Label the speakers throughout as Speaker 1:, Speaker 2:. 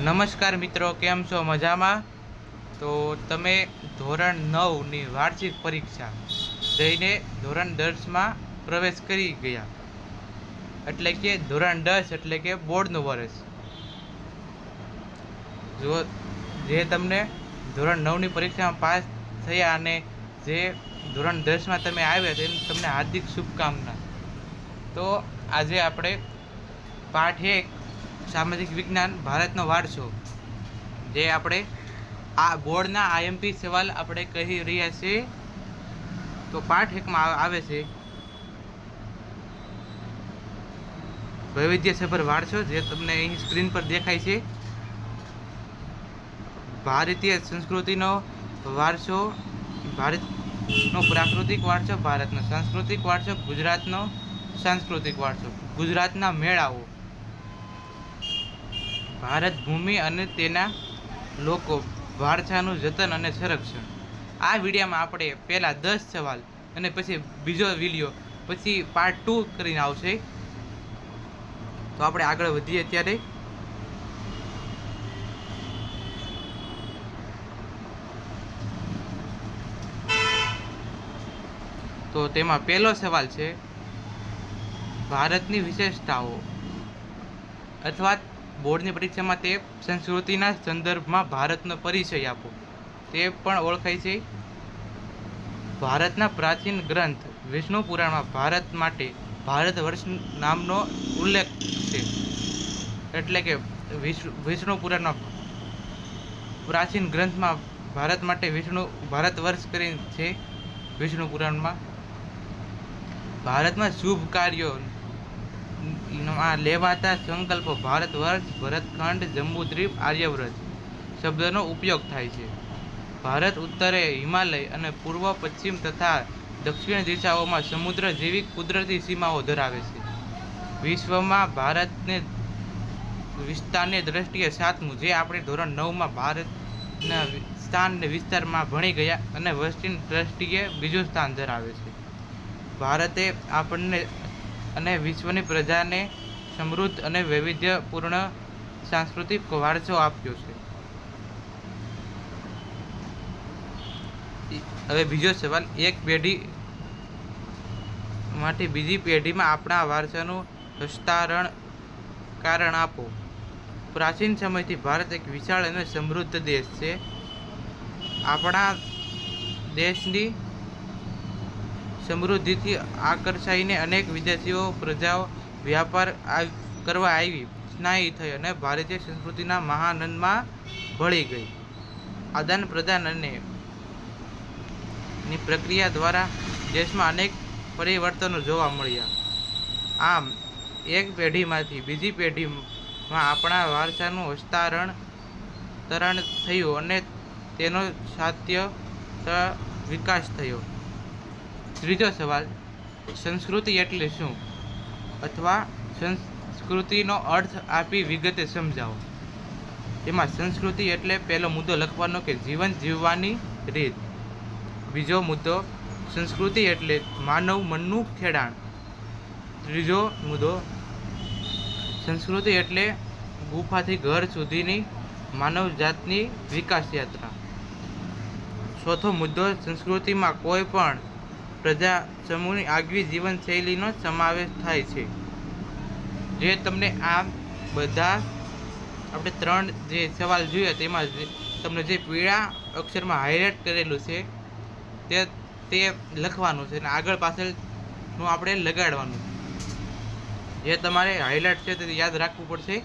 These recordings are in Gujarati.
Speaker 1: નમસ્કાર મિત્રો, કેમ છો? મજામાં? તો તમે ધોરણ નવની વાર્ષિક પરીક્ષા જઈને ધોરણ દસમાં પ્રવેશ કરી ગયા. એટલે કે ધોરણ દસ એટલે કે બોર્ડનું વર્ષ. જો જે તમને ધોરણ નવની પરીક્ષામાં પાસ થયા અને જે ધોરણ દસમાં તમે આવ્યા તેની તમને હાર્દિક શુભકામના. તો આજે આપણે પાઠ એક સામાજિક વિજ્ઞાન ભારતનો વારસો જે આપણે આ બોર્ડના આઈએમપી સવાલ આપણે કહી રહ્યા છીએ. તો પાઠ એકમાં આવે છે. વૈવિધ્યસભર વારસો જે તમને અહીં સ્ક્રીન પર દેખાય છે. ભારતીય સંસ્કૃતિનો વારસો, ભારતનો પ્રાકૃતિક વારસો, ભારતનો સાંસ્કૃતિક વારસો, ગુજરાતનો સાંસ્કૃતિક વારસો, ગુજરાતના મેળાઓ. ભારત ભૂમિ અને તેના લોકો વારસાનું જતન અને સંરક્ષણ. આ વિડીયોમાં આપણે પહેલાં દસ સવાલ અને પછી બીજો વીડિયો, પછી પાર્ટ ટુ કરીને આવશે. તો આપણે આગળ વધીએ ત્યારે તો તેમાં પહેલો સવાલ છે, ભારતની વિશેષતાઓ. અથવા બોર્ડની પરીક્ષામાં તે સંસ્કૃતિના સંદર્ભમાં ભારતનો પરિચય આપો. તે પણ ઓળખાય છે. ભારતના પ્રાચીન ગ્રંથ વિષ્ણુ પુરાણમાં ભારત માટે ભારત વર્ષ નામનો ઉલ્લેખ છે. એટલે કે વિષ્ણુ પુરાણમાં પ્રાચીન ગ્રંથમાં ભારત માટે વિષ્ણુ, ભારત વર્ષ કરીને છે વિષ્ણુ પુરાણમાં. ભારતમાં શુભ કાર્યો લેવાતા સંકલ્પો ભારત વર્ષ ભરતખંડ જંબુદ્વીપ, આર્યવ્રત શબ્દનો ઉપયોગ થાય છે. ભારત ઉત્તરે હિમાલય અને પૂર્વ પશ્ચિમ તથા દક્ષિણ દિશાઓમાં સમુદ્ર જેવી કુદરતી સીમાઓ ધરાવે છે. વિશ્વમાં ભારતને વિસ્તારની દ્રષ્ટિએ સાતમું, જે આપણે ધોરણ નવમાં ભારતના વિ- સ્થાન અને વિસ્તારમાં ભણી ગયા અને વસ્તીની દ્રષ્ટિએ બીજું સ્થાન ધરાવે છે. ભારતે આપણને અને વિશ્વની પ્રજાને સમૃદ્ધ અને વૈવિધ્યપૂર્ણ સાંસ્કૃતિક વારસો આપ્યો છે. હવે બીજો સવાલ, એક પેઢી માટે બીજી પેઢીમાં આપણા વારસાનું હસ્તારણ કારણ આપો. પ્રાચીન સમયથી ભારત એક વિશાળ અને સમૃદ્ધ દેશ છે. આપણા દેશની સમૃદ્ધિથી આકર્ષાઈને અનેક વિદેશીઓ, પ્રજાઓ, વ્યાપાર કરવા આવી, સ્નાયી થઈ અને ભારતીય સંસ્કૃતિના મહાનંદમાં ભળી ગઈ. આદાન પ્રદાન અને ની પ્રક્રિયા દ્વારા દેશમાં અનેક પરિવર્તનો જોવા મળ્યા. આમ, એક પેઢીમાંથી બીજી પેઢીમાં આપણા વારસાનું હસ્તારણ તરણ થયું અને તેનો સાત્ય વિકાસ થયો. ત્રીજો સવાલ, સંસ્કૃતિ એટલે શું? અથવા સંસ્કૃતિનો અર્થ આપી વિગતે સમજાવો. એમાં સંસ્કૃતિ એટલે પહેલો મુદ્દો લખવાનો કે જીવન જીવવાની રીત. બીજો મુદ્દો, સંસ્કૃતિ એટલે માનવ મનનું ખેડાણ. ત્રીજો મુદ્દો, સંસ્કૃતિ એટલે ગુફાથી ઘર સુધીની માનવ જાતની વિકાસ યાત્રા. ચોથો મુદ્દો, સંસ્કૃતિમાં કોઈ પણ પ્રજા સમૂહની આગવી જીવનશૈલીનો સમાવેશ થાય છે. જે તમને આ બધા આપણે ત્રણ જે સવાલ જોયા તેમાં તમને જે પીળા અક્ષરમાં હાઇલાઇટ કરેલું છે, તે તે લખવાનું છે અને આગળ પાછળનું આપણે લગાડવાનું. જે તમારે હાઇલાઇટ છે તે યાદ રાખવું પડશે.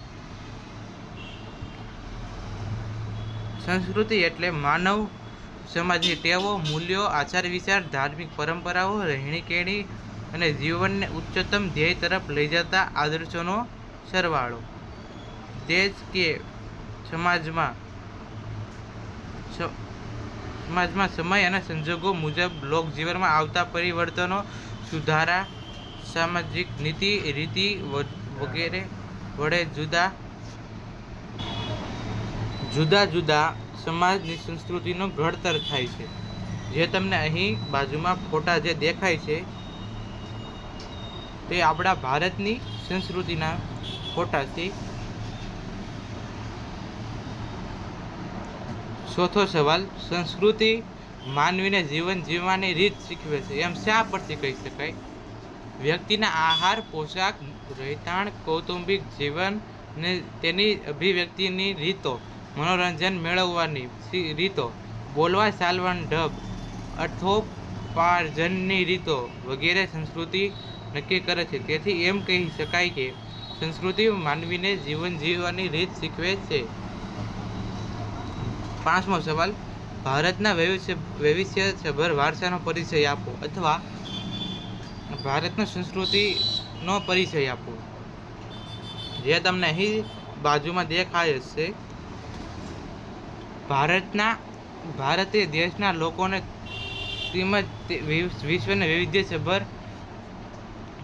Speaker 1: સંસ્કૃતિ એટલે માનવ સમાજની ટેવો, મૂલ્યો, આચાર વિચાર, ધાર્મિક પરંપરાઓ રહેણી કહેણી અને જીવનને ઉચ્ચતમ ધ્યેય તરફ લઈ જતા આદર્શોનો સરવાળો. દેશ કે સમાજમાં સમાજમાં સમય અને સંજોગો મુજબ લોકજીવનમાં આવતા પરિવર્તનો, સુધારા, સામાજિક નીતિ, રીતિ વગેરે વડે જુદા જુદા જુદા સમાજની સંસ્કૃતિનો ઘડતર થાય છે. જે તમને અહીં બાજુમાં ફોટા જે દેખાય છે, તે આપણા ભારતની સંસ્કૃતિના ફોટા છે ચોથો સવાલ, સંસ્કૃતિ માનવીને જીવન જીવવાની રીત શીખવે છે. એમ શા પરથી કહી શકાય? વ્યક્તિના આહાર, પોશાક, રહેઠાણ, કૌટુંબિક જીવન ને તેની અભિવ્યક્તિની રીતો મનોરંજન મેળવવાની રીતો. બોલવા ચાલવાની ઢબ, અર્થોપાર્જનની રીતો વગેરે સંસ્કૃતિ નક્કી કરે છે. તેથી એમ કહી શકાય કે સંસ્કૃતિ માનવીને જીવન જીવવાની રીત શીખવે છે. પાંચમો સવાલ, ભારતના વૈવિધ્ય વૈવિધ્યસભર વારસાનો પરિચય આપો અથવા ભારતની સંસ્કૃતિનો પરિચય આપો. જે તમને અહીં બાજુમાં દેખાય છે. ભારતના, ભારતે દેશના લોકોને તેમજ વિશ્વને વૈવિધ્યસભર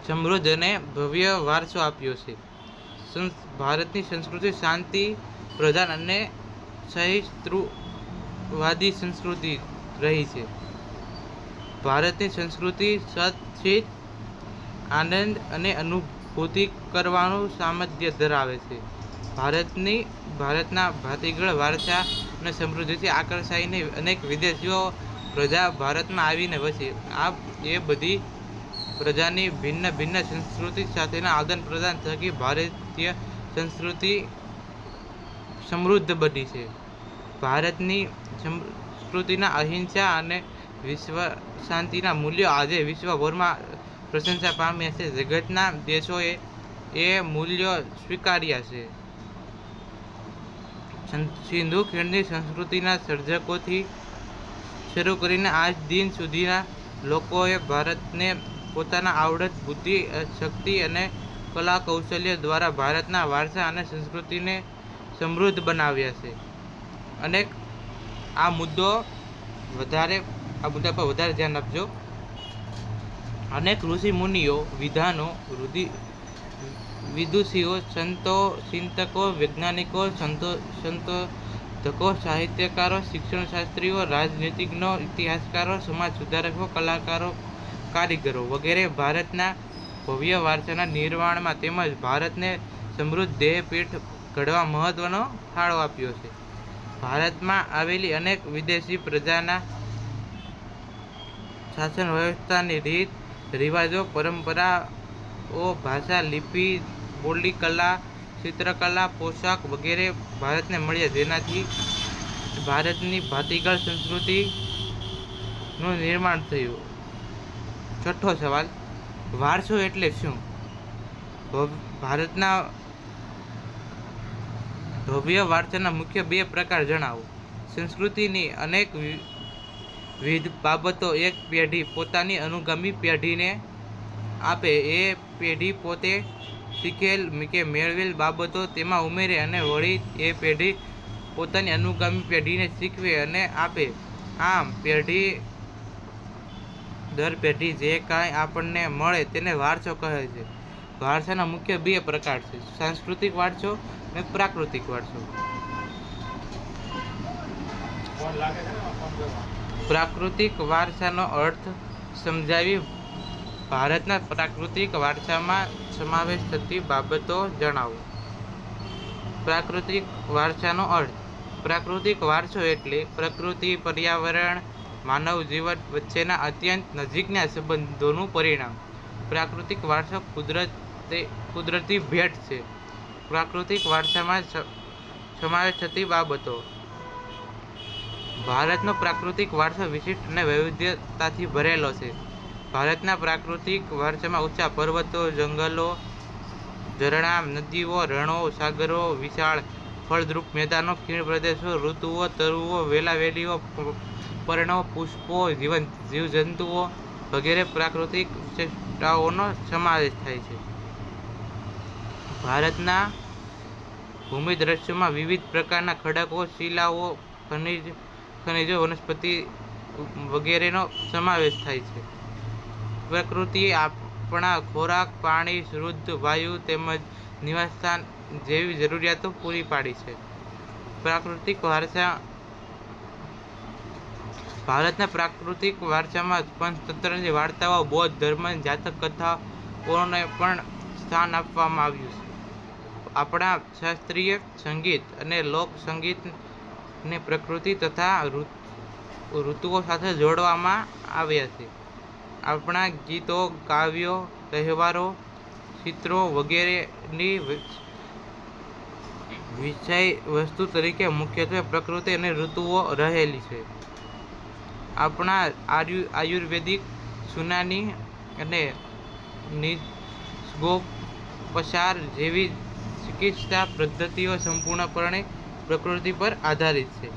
Speaker 1: સમૃદ્ધ અને ભવ્ય વારસો આપ્યો છે. ભારતની સંસ્કૃતિ શાંતિ પ્રધાન અને સહિષ્ણુવાદી સંસ્કૃતિ રહી છે. ભારતની સંસ્કૃતિ સત્સિત આનંદ અને અનુભૂતિ કરવાનું સામર્થ્ય ધરાવે છે. ભારતની, ભારતના ભાતીગળ વારસા અને સમૃદ્ધિથી આકર્ષાઈને અનેક વિદેશીઓ પ્રજા ભારતમાં આવીને વસી. આ એ બધી પ્રજાની ભિન્ન ભિન્ન સંસ્કૃતિ સાથેના આદાન પ્રદાન થકી ભારતીય સંસ્કૃતિ સમૃદ્ધ બની છે. ભારતની સંસ્કૃતિના અહિંસા અને વિશ્વ શાંતિના મૂલ્યો આજે વિશ્વભરમાં પ્રશંસા પામ્યા છે. જગતના દેશોએ એ મૂલ્યો સ્વીકાર્યા છે. સિંધુ ખીણની સંસ્કૃતિના સર્જકોથી શરૂ કરીને આજ દિન સુધીના લોકોએ ભારતને પોતાના આવડત, બુદ્ધિ, શક્તિ અને કલા કૌશલ્ય દ્વારા ભારતના વારસા અને સંસ્કૃતિને સમૃદ્ધ બનાવ્યા છે. અને આ મુદ્દો વધારે, આ મુદ્દા પર વધારે ધ્યાન આપજો. અનેક ઋષિ મુનિઓ, વિધાનો રુધિ વિદુષીઓ, સંતો, ચિંતકો, વૈજ્ઞાનિકો, સંતો, સંશોધકો, સાહિત્યકારો, શિક્ષણશાસ્ત્રીઓ, રાજનીતિજ્ઞો, ઇતિહાસકારો, સમાજ સુધારકો, કલાકારો, કારીગરો વગેરે ભારતના ભવ્ય વારસાના નિર્માણમાં તેમજ ભારતને સમૃદ્ધ દેહપીઠ ઘડવા મહત્વનો ફાળો આપ્યો છે. ભારતમાં આવેલી અનેક વિદેશી પ્રજાના શાસન વ્યવસ્થાની રીત, રિવાજો, પરંપરાઓ, ભાષા, લિપિ બોલી કલા, ચિત્રકલા, પોશાક વગેરે ભારતને મળ્યા. જેનાથી ભારતની ભાતીગળ સંસ્કૃતિનું નિર્માણ થયું. છઠ્ઠો સવાલ, વારસો એટલે શું? ભારતના ભવ્ય વારસાના મુખ્ય બે પ્રકાર જણાવો. સંસ્કૃતિની અનેક વિવિધ બાબતો એક પેઢી પોતાની અનુગામી પેઢીને આપે. એ પેઢી પોતે શીખેલ કે મેળવેલ બાબતો તેમાં ઉમેરે અને વળી એ પેઢી પોતાની અનુગામી પેઢીને શીખવે અને આપે. આમ પેઢી દર પેઢી જે કાંઈ આપણને મળે તેને વારસો કહે છે. વારસાના મુખ્ય બે પ્રકાર છે. સાંસ્કૃતિક વારસો અને પ્રાકૃતિક વારસો. પ્રાકૃતિક વારસાનો અર્થ સમજાવી ભારતના પ્રાકૃતિક વારસામાં સમાવેશ થતી બાબતો જણાવો. પ્રાકૃતિક વારસાનો અર્થ. પ્રાકૃતિક વારસો એટલે પ્રકૃતિ, પર્યાવરણ, માનવ જીવન વચ્ચેના અત્યંત નજીકના સંબંધોનું પરિણામ. પ્રાકૃતિક વારસો કુદરતે, કુદરતી ભેટ છે. પ્રાકૃતિક વારસામાં સમાવેશ થતી બાબતો. ભારતનો પ્રાકૃતિક વારસો વિશિષ્ટ અને વૈવિધ્યતાથી ભરેલો છે. ભારતના પ્રાકૃતિક વારસામાં ઊંચા પર્વતો, જંગલો, ઝરણા, નદીઓ, રણો, સાગરો, વિશાળ ફળદ્રુપ મેદાનો, ખીણ પ્રદેશો, ઋતુઓ, તરુઓ વેલાવેલીઓ પર્ણો, પુષ્પો જીવન જીવજંતુઓ વગેરે પ્રાકૃતિક વિશેષતાઓનો સમાવેશ થાય છે. ભારતના ભૂમિ દ્રશ્યમાં વિવિધ પ્રકારના ખડકો, શિલાઓ, ખનિજ, ખનિજો વનસ્પતિ વગેરેનો સમાવેશ થાય છે. પ્રકૃતિએ આપણા ખોરાક, પાણી, શુદ્ધ વાયુ તેમજ નિવાસસ્થાન જેવી જરૂરિયાતો પૂરી પાડી છે. પ્રાકૃતિક વારસા ભારતના પ્રાકૃતિક વારસામાં પંચતંત્રની વાર્તાઓ, બૌદ્ધ ધર્મ, જાતક કથાઓને પણ સ્થાન આપવામાં આવ્યું છે. આપણા શાસ્ત્રીય સંગીત અને લોક સંગીતને પ્રકૃતિ તથા ઋતુઓ સાથે જોડવામાં આવ્યા છે. આપણા ગીતો, કાવ્યો, તહેવારો, ચિત્રો વગેરેની વિષય વસ્તુ તરીકે મુખ્યત્વે પ્રકૃતિ અને ઋતુઓ રહેલી છે. આપણા આયુ આયુર્વેદિક સુનાની અને પસાર જેવી ચિકિત્સા પદ્ધતિઓ સંપૂર્ણપણે પ્રકૃતિ પર આધારિત છે.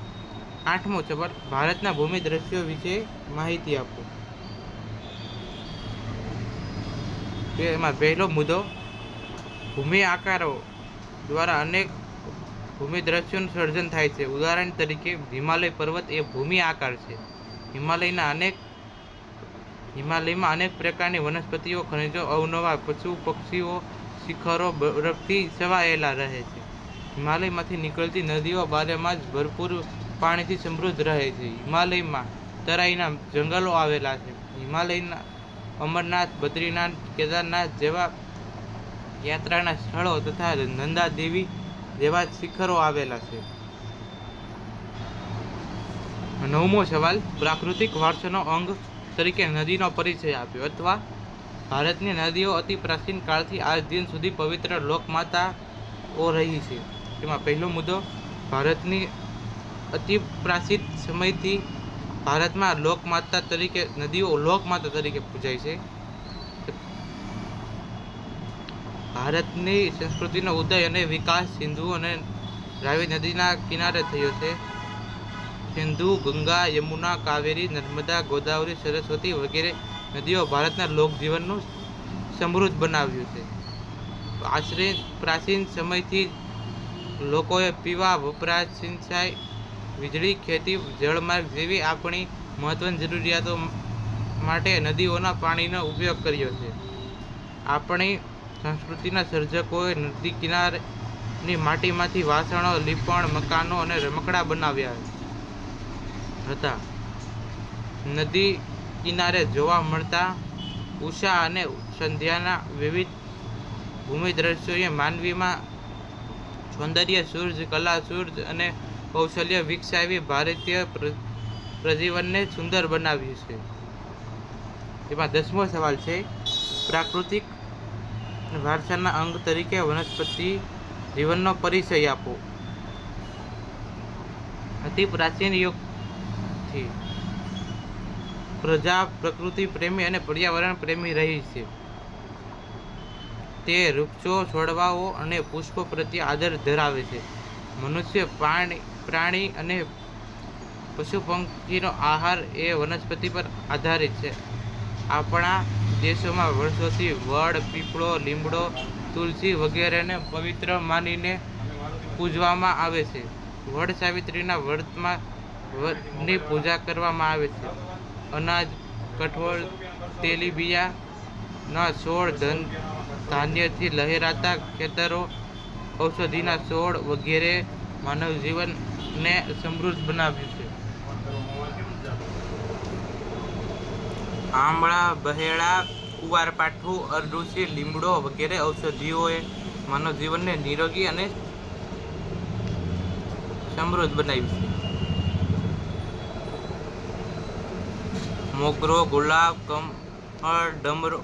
Speaker 1: આઠમો ચબર ભારતના ભૂમિ દ્રશ્યો વિશે માહિતી આપો. એમાં પહેલો મુદ્દો, ભૂમિ આકારો દ્વારા અનેક ભૂમિ દ્રશ્યોનું સર્જન થાય છે. ઉદાહરણ તરીકે, હિમાલય પર્વત એ ભૂમિ આકાર છે. હિમાલયના અનેક, હિમાલયમાં અનેક પ્રકારની વનસ્પતિઓ, ખનિજો, અવનવા પશુ, પક્ષીઓ, શિખરો, બરફથી છવાયેલા રહે છે. હિમાલયમાંથી નીકળતી નદીઓ બારેમાં જ ભરપૂર પાણીથી સમૃદ્ધ રહે છે. હિમાલયમાં તરાઈના જંગલો આવેલા છે. હિમાલયના અમરનાથ, બદ્રીનાથ, કેદારનાથ જેવા યાત્રાના સ્થળો તથા નંદા દેવી જેવા શિખરો આવેલા છે. નવમો સવાલ, પ્રાકૃતિક વારસાનો અંગ તરીકે નદીનો પરિચય આપ્યો અથવા ભારતની નદીઓ અતિ પ્રાચીન કાળથી આજ દિન સુધી પવિત્ર લોકમાતાઓ રહી છે. તેમાં પહેલો મુદ્દો, ભારતની અતિ પ્રાચીન સમયથી ભારતમાં લોકમાતા તરીકે, નદીઓ લોકમાતા તરીકે પૂજાય છે. ભારતની સંસ્કૃતિનો ઉદય અને વિકાસ સિંધુ અને રાવી નદીના કિનારે થયો છે. સિંધુ, ગંગા, યમુના, કાવેરી, નર્મદા, ગોદાવરી, સરસ્વતી વગેરે નદીઓ ભારતના લોકજીવનનું સમૃદ્ધ બનાવ્યું છે. આશરે પ્રાચીન સમયથી લોકોએ પીવા વપરાશ સિંચાઈ વીજળી, ખેતી, જળમાર્ગ જેવી આપણી મહત્વની જરૂરિયાતો માટે નદીઓના પાણીનો ઉપયોગ કર્યો છે. આપણી સંસ્કૃતિના સર્જકોએ નદી કિનારેની માટીમાંથી વાસણો, લીપણ, મકાનો અને રમકડા બનાવ્યા હતા. નદી કિનારે જોવા મળતા ઉષા અને સંધ્યાના વિવિધ ભૂમિ દ્રશ્યોએ માનવીમાં સૌંદર્ય, સૂર્જ, કલા, સૂર્જ અને કૌશલ્ય વિકસાવી ભારતીય પ્રજીવનને સુંદર બનાવ્યું છે. એમાં દસમો સવાલ છે, પ્રાકૃતિક વારસાના અંગ તરીકે વનસ્પતિ જીવનનો પરિચય આપો. અતિ પ્રાચીન યુગથી પ્રજા, પ્રકૃતિ, પ્રેમી અને પર્યાવરણ પ્રેમી રહી છે. તે વૃક્ષો, છોડવાઓ અને પુષ્પો પ્રત્યે આદર ધરાવે છે. મનુષ્ય પ્રાણી પ્રાણી અને પશુ પંખીનો આહાર એ વનસ્પતિ પર આધારિત છે. આપણા દેશોમાં વર્ષોથી વડ, પીપળો, લીમડો, તુલસી વગેરેને પવિત્ર માનીને પૂજવામાં આવે છે. વડ સાવિત્રીના વ્રતમાં વડની પૂજા કરવામાં આવે છે. અનાજ, કઠોળ, તેલીબિયાના છોડ, ધન, ધાન્યથી લહેરાતા ખેતરો, ઔષધિના છોડ વગેરે માનવ જીવનને સમૃદ્ધ બનાવ્યું છે. આંબળા બહેડા કુવારપાઠું, અરડુસી, લીમડો વગેરે ઔષધિઓએ માનવ નિરોગી અને સમૃદ્ધ બનાવ્યું છે. મોગરો, ગુલાબ, કમળ, ડમરો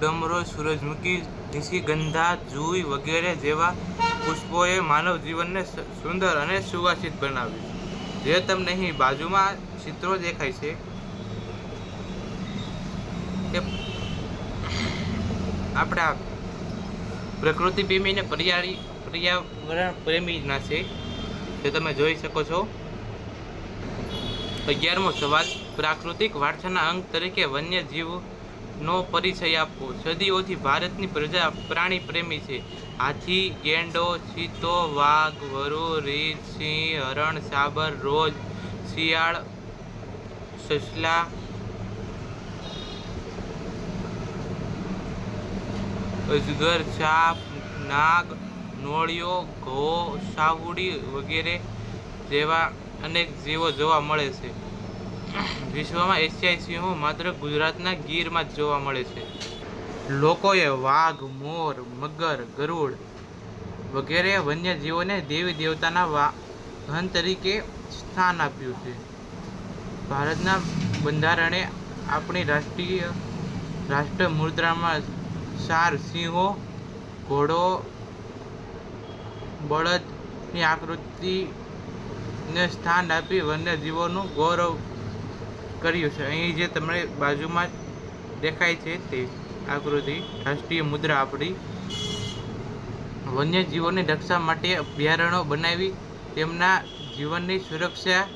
Speaker 1: ડમરો, સૂરજમુખી નિશિગંધા જુઈ વગેરે જેવા પુષ્પોએ માનવ જીવનને સુંદર અને સુવાસિત બનાવ્યું. જે તમને અહીં બાજુમાં ચિત્રો દેખાય છે. કે આપણા પ્રકૃતિ પ્રેમી અને પર્યાળી પર્યાવરણ પ્રેમીના છે. જે તમે જોઈ શકો છો. અગિયારમો સવાલ, પ્રાકૃતિક વારસાના અંગ તરીકે વન્યજીવનો પરિચય આપવો. સદીઓથી ભારતની પ્રજા પ્રાણી પ્રેમી છે. હાથી, ગેંડો ચિત્તો વાઘ, વરુ રીંછ સિંહ, હરણ, સાબર, રોજ, શિયાળ, સસલા, અજગર સાપ નાગ, નોળિયો, ઘો, સાહુડી વગેરે જેવા અનેક જીવો જોવા મળે છે. વિશ્વમાં એશિયાઈ સિંહો માત્ર ગુજરાતના ગીરમાં જ જોવા મળે છે. લોકોએ વાઘ, મોર, મગર, ગરુડ વગેરે વન્યજીવોને દેવી દેવતાના વાહન તરીકે સ્થાન આપ્યું છે. ભારતના બંધારણે આપણી રાષ્ટ્રીય રાષ્ટ્ર મુદ્રામાં ચાર સિંહો, ઘોડો, બળદની આકૃતિને સ્થાન આપી વન્યજીવોનું ગૌરવ કર્યું છે. અહીં જે તમને બાજુમાં દેખાય છે તે આકૃતિ, રાષ્ટ્રીય મુદ્રા આપણી. વન્યજીવોની રક્ષા માટે અભયારણ્યો બનાવી તેમના જીવનની સુરક્ષા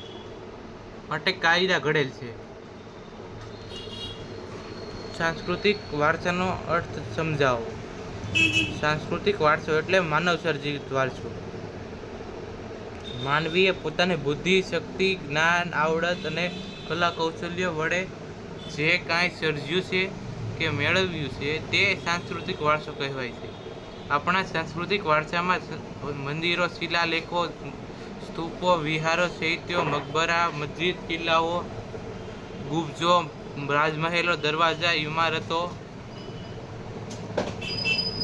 Speaker 1: માટે કાયદા ઘડેલ છે. સાંસ્કૃતિક વારસાનો અર્થ સમજાવો. સાંસ્કૃતિક વારસો એટલે માનવ સર્જિત વારસો. માનવીએ પોતાની બુદ્ધિ, શક્તિ, જ્ઞાન, આવડત અને કલા કૌશલ્ય વડે જે કાંઈ સર્જ્યું છે કે મેળવ્યું છે તે સાંસ્કૃતિક વારસો કહેવાય છે. આપણા સાંસ્કૃતિક વારસામાં મંદિરો, શિલાલેખો, સ્તૂપો, વિહારો સાહિત્યો મકબરા, મસ્જિદ, કિલ્લાઓ ગુફજો રાજમહેલો, દરવાજા, ઇમારતો,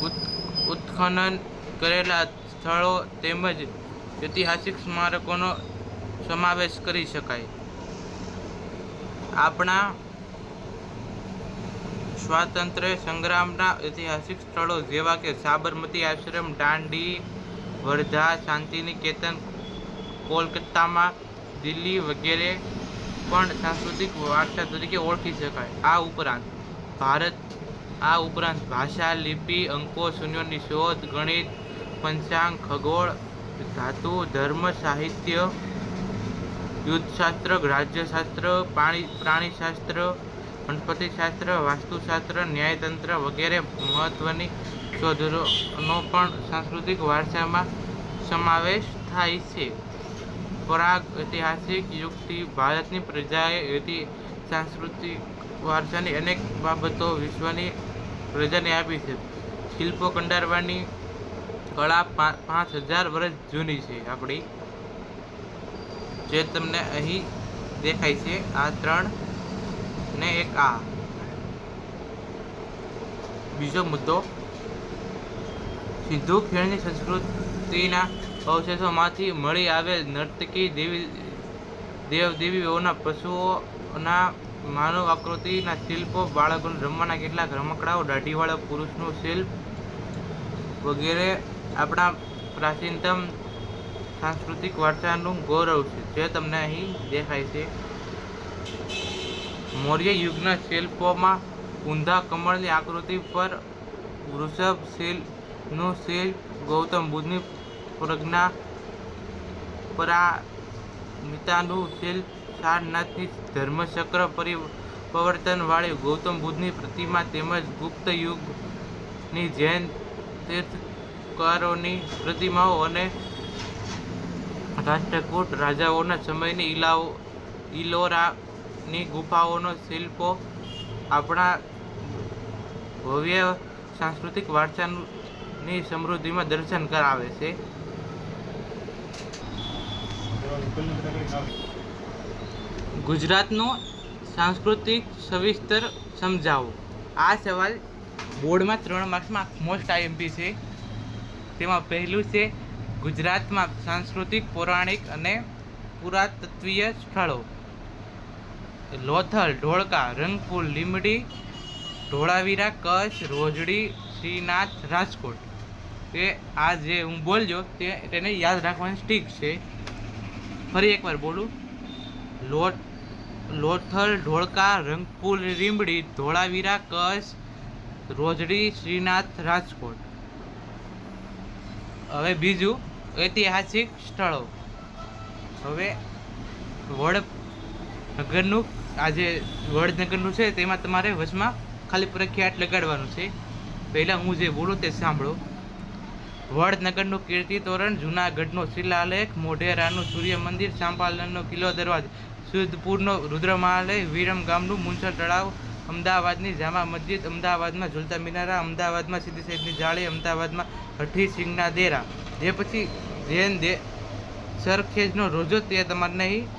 Speaker 1: ઉત- ઉત્ખનન કરેલા સ્થળો તેમજ ઐતિહાસિક સ્મારકોનો સમાવેશ કરી શકાય. આપણા સ્વાતંત્ર્ય સંગ્રામના ઐતિહાસિક સ્થળો જેવા કે સાબરમતી આશ્રમ, દાંડી, વર્ધા, શાંતિનિકેતન, કોલકાતામાં દિલ્હી વગેરે પણ સાંસ્કૃતિક વારસા તરીકે ઓળખી શકાય. આ ઉપરાંત ભારત, આ ઉપરાંત ભાષા, લિપિ, અંકો, શૂન્યોની શોધ, ગણિત, પંચાંગ, ખગોળ, ધાતુ, ધર્મ, સાહિત્ય યુદ્ધશાસ્ત્ર રાજ્યશાસ્ત્ર પાણી, પ્રાણીશાસ્ત્ર, વનસ્પતિશાસ્ત્ર, વાસ્તુશાસ્ત્ર, ન્યાયતંત્ર વગેરે મહત્ત્વની શોધનો પણ સાંસ્કૃતિક વારસામાં સમાવેશ થાય છે. પરાગ ઐતિહાસિક યુગથી ભારતની પ્રજાએ ઐતિ સાંસ્કૃતિક વારસાની અનેક બાબતો વિશ્વની પ્રજાને આપી છે. શિલ્પો કંડારવાની કળા પાંચ હજાર વર્ષ જૂની છે આપણી જે તમને અહીં દેખાય છે, આ ત્રણ ને એક આ. બીજો મુદ્દો, સિંધુ ખીણની સંસ્કૃતિના અવશેષોમાંથી મળી આવેલ નર્તકી દેવી દેવદેવીઓના પશુઓના માનવ આકૃતિના શિલ્પો, બાળકોને રમવાના કેટલાક રમકડાઓ, દાઢીવાળા પુરુષનું શિલ્પ વગેરે આપણા પ્રાચીનતમ સાંસ્કૃતિક વારસાનું ગૌરવ છે, જે તમને અહીં દેખાય છે. મૌર્ય યુગના શિલ્પોમાં ઊંધા કમળની આકૃતિ પર વૃષભ શિલ્પનું શિલ્પ, ગૌતમ બુદ્ધની પ્રજ્ઞા પરામિતાનું શિલ્પ, સારનાથની ધર્મચક્ર પરિવર્તનવાળી ગૌતમ બુદ્ધની પ્રતિમા તેમજ ગુપ્ત યુગની જૈન તીર્થકારોની પ્રતિમાઓ અને રાષ્ટ્રકૂટ રાજાઓના સમયની ઇલાઓ ઇલોરાની ગુફાઓનો શિલ્પો, આપણા ભવ્ય સાંસ્કૃતિક વારસાની સમૃદ્ધિમાં દર્શન કરાવે છે. ગુજરાતનો સાંસ્કૃતિક સવિસ્તર સમજાવો. આ સવાલ બોર્ડમાં ત્રણ માર્ક્સમાં મોસ્ટ આઈએમપી છે. તેમાં પહેલું છે ગુજરાતમાં સાંસ્કૃતિક, પૌરાણિક અને પુરાતત્વીય સ્થળો. લોથલ, ઢોળકા, રંગપુર લીમડી ધોળાવીરા, કચ્છ, રોજડી, શ્રીનાથ, રાજકોટ. તે આ જે હું બોલજો તે તેને યાદ રાખવાની સ્ટીક છે. ફરી એકવાર બોલું. લોટ લોથલ, ઢોળકા, રંગપુર લીમડી ધોળાવીરા, કચ્છ, રોજડી, શ્રીનાથ, રાજકોટ. હવે બીજું ઐતિહાસિક સ્થળો. હવે વડનગરનું આજે વડનગરનું છે, તેમાં તમારે વચમાં ખાલી પ્રખ્યાત લગાડવાનું છે. પહેલાં હું જે બોલું તે સાંભળો. વડનગરનું કીર્તિ તોરણ જૂનાગઢનો શિલાલેખ, મોઢેરાનું સૂર્ય મંદિર ચાંપાલનનો કિલ્લો દરવાજો, સુદપુરનો રુદ્રમહાલય, વિરમ ગામનું મુનસર તળાવ, અમદાવાદની જામા મસ્જિદ, અમદાવાદમાં ઝુલતા મિનારા, અમદાવાદમાં સિદ્ધિ સૈદની જાળી, અમદાવાદમાં હઠી સિંહના દેરા. જે પછી જૈન દે. સરખેજનો રોજો તે તમારે નહીં.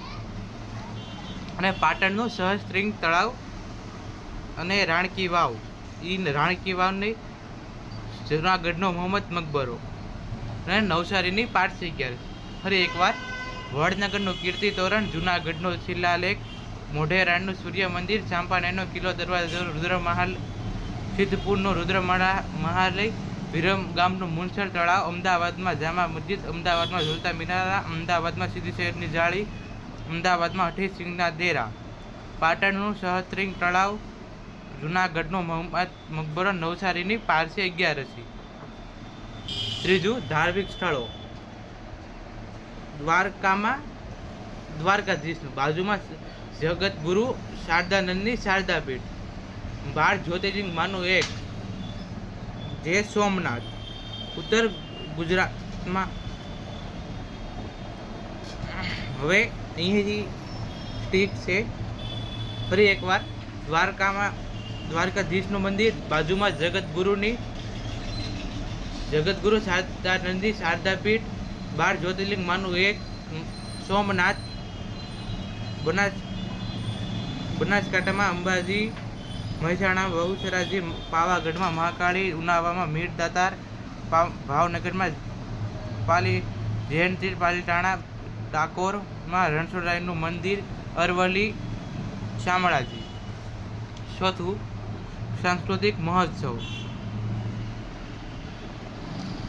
Speaker 1: અને પાટણનું સહસ્ત્રિંગ તળાવ અને રાણકી વાવ. એ રાણકી વાવ નહીં, જૂનાગઢનો મોહમ્મદ મકબરો. અને નવસારીની પારસી ગેર ફરી એકવાર વડનગરનું કીર્તિ તોરણ, જુનાગઢનો શિલાલેખ, મોઢેરાણનું સૂર્ય મંદિર ચાંપાનેરનો કિલ્લો દરવાજો રુદ્ર મહાલ સિદ્ધપુરનો રુદ્ર મહા- મહાલય વિરમ ગામનું મુનસર તળાવ અમદાવાદમાં જામા મસ્જિદ અમદાવાદમાં ઝુલતા મિનારા, અમદાવાદમાં સીધી શહેરની જાળી, અમદાવાદમાં અઠી સિંહના દેરા. પાટણનું સહસ્ત્રિંગ તળાવ, જૂનાગઢનો મોહમ્મદ મકબરો નવસારીની પારસી અગિયારસી. ત્રીજું ધાર્મિક સ્થળો. દ્વારકામાં દ્વારકાધીશનું, બાજુમાં જગતગુરુ શારદાનંદની શારદાપીઠ. બાર જ્યોતિર્લિંગમાંનું એક. જે સોમનાથ. ઉત્તર ગુજરાતમાં હવે અહીંથી સ્ટીટ છે. ફરી એકવાર દ્વારકામાં, દ્વારકાધીશનું મંદિર, બાજુમાં જગતગુરુની, જગતગુરુ શારદાનંદી શારદાપીઠ, બાર જ્યોતિર્લિંગમાંનું એક સોમનાથ, બનાસ, બનાસકાંઠામાં અંબાજી મહેસાણા બહુચરાજી પાવાગઢમાં મહાકાળી ઉનાવામાં મીર દાતાર ભાવનગરમાં પાલી જૈનતીર પાલીટાણા ડાકોરમાં રણછોડરાયનું મંદિર, અરવલ્લી શામળાજી. ચોથું, સાંસ્કૃતિક મહોત્સવ.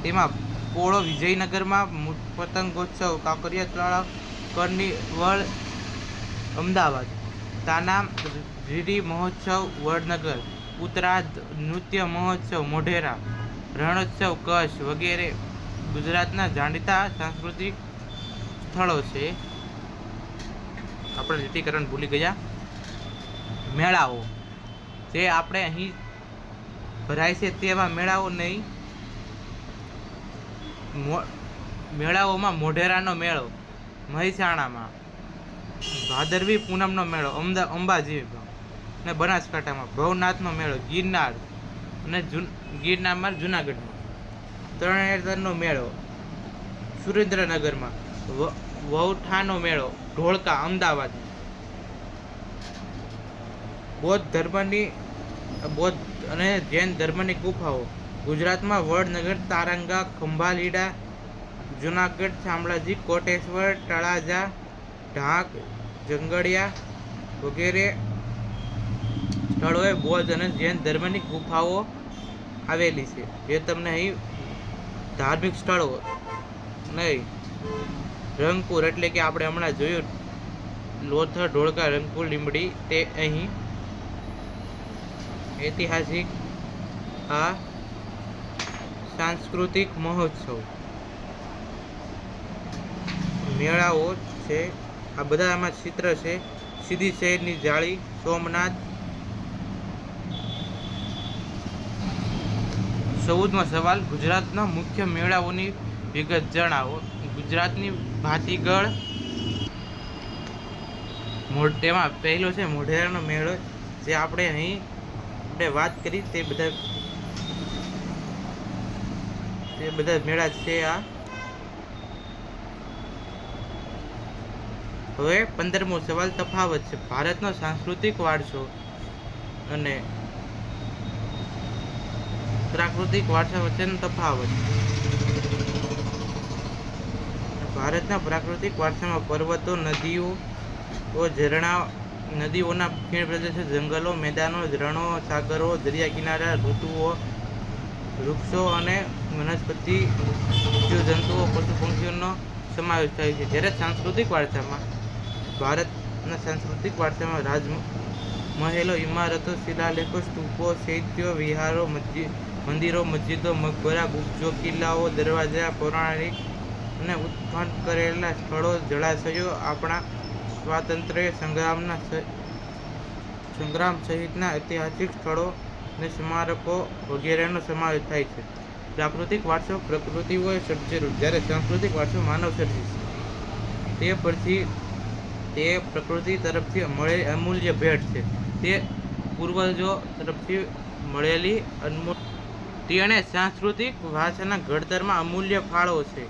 Speaker 1: તેમાં પોળો વિજયનગરમાં પતંગોત્સવ, કાંકરિયા તળાવ, કર્નિવળ, અમદાવાદ, તાના રીડી મહોત્સવ વડનગર ઉત્તરાધ નૃત્ય મહોત્સવ મોઢેરા, રણોત્સવ કચ્છ વગેરે ગુજરાતના જાણીતા સાંસ્કૃતિક સ્થળો છે. આપણે લીટીકરણ ભૂલી ગયા. મેળાઓ. જે આપણે અહીં ભરાય છે તેવા મેળાઓ નહીં. મેળાઓમાં મોઢેરાનો મેળો, મહેસાણામાં, ભાદરવી પૂનમનો મેળો, અમદા, અંબાજીમાં. અને બનાસકાંઠામાં ભવનાથનો મેળો, ગિરનાર અને ગિરનારમાં જુનાગઢમાં. તરણેતરનો મેળો, સુરેન્દ્રનગરમાં. વૌઠાનો મેળો, ઢોળકા, અમદાવાદ. બૌદ્ધ ધર્મની, બૌદ્ધ અને જૈન ધર્મની ગુફાઓ, ગુજરાતમાં વડનગર, તારંગા, ખંભાલીડા, જુનાગઢ, શામળાજી, કોટેશ્વર, તળાજા, ઢાંક, જંગડિયા વગેરે સ્થળોએ બૌદ્ધ અને જૈન ધર્મની ગુફાઓ આવેલી છે. જે તમને અહીં ધાર્મિક સ્થળો નહીં, રંગપુર એટલે કે આપણે હમણાં જોયું, લોથર, ઢોળકા, રંગપુર, લીંબડી, તે અહીં ઐતિહાસિક આ સાંસ્કૃતિક મહોત્સવ. મેળાઓ છે, આ બધા આમાં ચિત્ર છે, સીધી શહેરની જાળી, સોમનાથ ચૌદમો સવાલ, ગુજરાતના મુખ્ય મેળાઓની વિગત જણાવો. ગુજરાતની ભાતીગળ તેમાં પહેલો છે મોઢેરાનો મેળો, જે આપણે અહીં આપણે વાત કરી તે બધા તે બધા મેળા છે આ. હવે પંદરમો સવાલ, તફાવત છે. ભારતનો સાંસ્કૃતિક વારસો અને પ્રાકૃતિક વારસા વચ્ચેનો તફાવત. ભારતના પ્રાકૃતિક વારસામાં પર્વતો, નદીઓ ઝરણા, નદીઓના ખીણ પ્રદેશો, જંગલો, મેદાનો રણો સાગરો દરિયા કિનારા ઋતુઓ, વૃક્ષો અને વનસ્પતિ જીવજંતુઓ પશુ પંખીઓનો સમાવેશ થાય છે. જ્યારે સાંસ્કૃતિક વારસામાં, ભારતના સાંસ્કૃતિક વારસામાં રાજ મહેલો ઇમારતો, શિલાલેખો, સ્તૂપો, શૈત્યો, વિહારો, મસ્જિદ મંદિરો, મસ્જિદો, મકબરા ગુપ્જો કિલ્લાઓ, દરવાજા, પૌરાણિક અને ઉત્પન્ન કરેલા સ્થળો, જળાશયો, આપણા સ્વાતંત્ર્ય સંગ્રામના સંગ્રામ સહિતના ઐતિહાસિક સ્થળો અને સ્મારકો વગેરેનો સમાવેશ થાય છે. પ્રાકૃતિક વારસો પ્રકૃતિઓએ સર્જેલું, જ્યારે સાંસ્કૃતિક વારસો માનવ સર્જે છે. તે પરથી તે પ્રકૃતિ તરફથી મળેલી અમૂલ્ય ભેટ છે. તે પૂર્વજો તરફથી મળેલી અનમોલ તેણે સાંસ્કૃતિક ભાષાના ઘડતરમાં અમૂલ્ય ફાળો છે.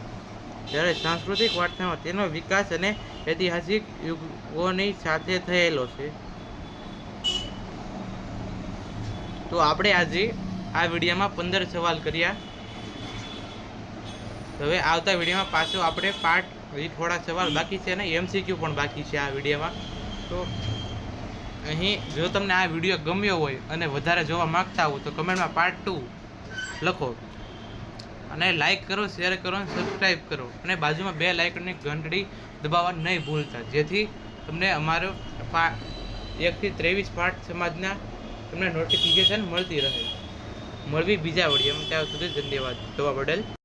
Speaker 1: જ્યારે સાંસ્કૃતિક વારસામાં તેનો વિકાસ અને ઐતિહાસિક યુગોની સાથે થયેલો છે. તો આપણે આજે આ વિડીયોમાં પંદર સવાલ કર્યા. હવે આવતા વિડીયોમાં પાછો આપણે પાર્ટ હજી થોડા સવાલ બાકી છે અને એમસીક્યુ પણ બાકી છે આ વિડીયોમાં. તો અહીં જો તમને આ વીડિયો ગમ્યો હોય અને વધારે જોવા માગતા હો તો કમેન્ટમાં પાર્ટ ટુ લખો. અને લાઈક કરો શેર કરો, અને સબસ્ક્રાઈબ કરો. અને બાજુમાં બે લાઇકની ઘંટડી દબાવવા નહીં ભૂલતા. જેથી તમને અમારો પા એકથી ત્રેવીસ પાઠ સમાજના તમને નોટિફિકેશન મળતી રહે. મળવી બીજા વિડીયોમાં ત્યાં સુધી ધન્યવાદ. જોવા બદલ.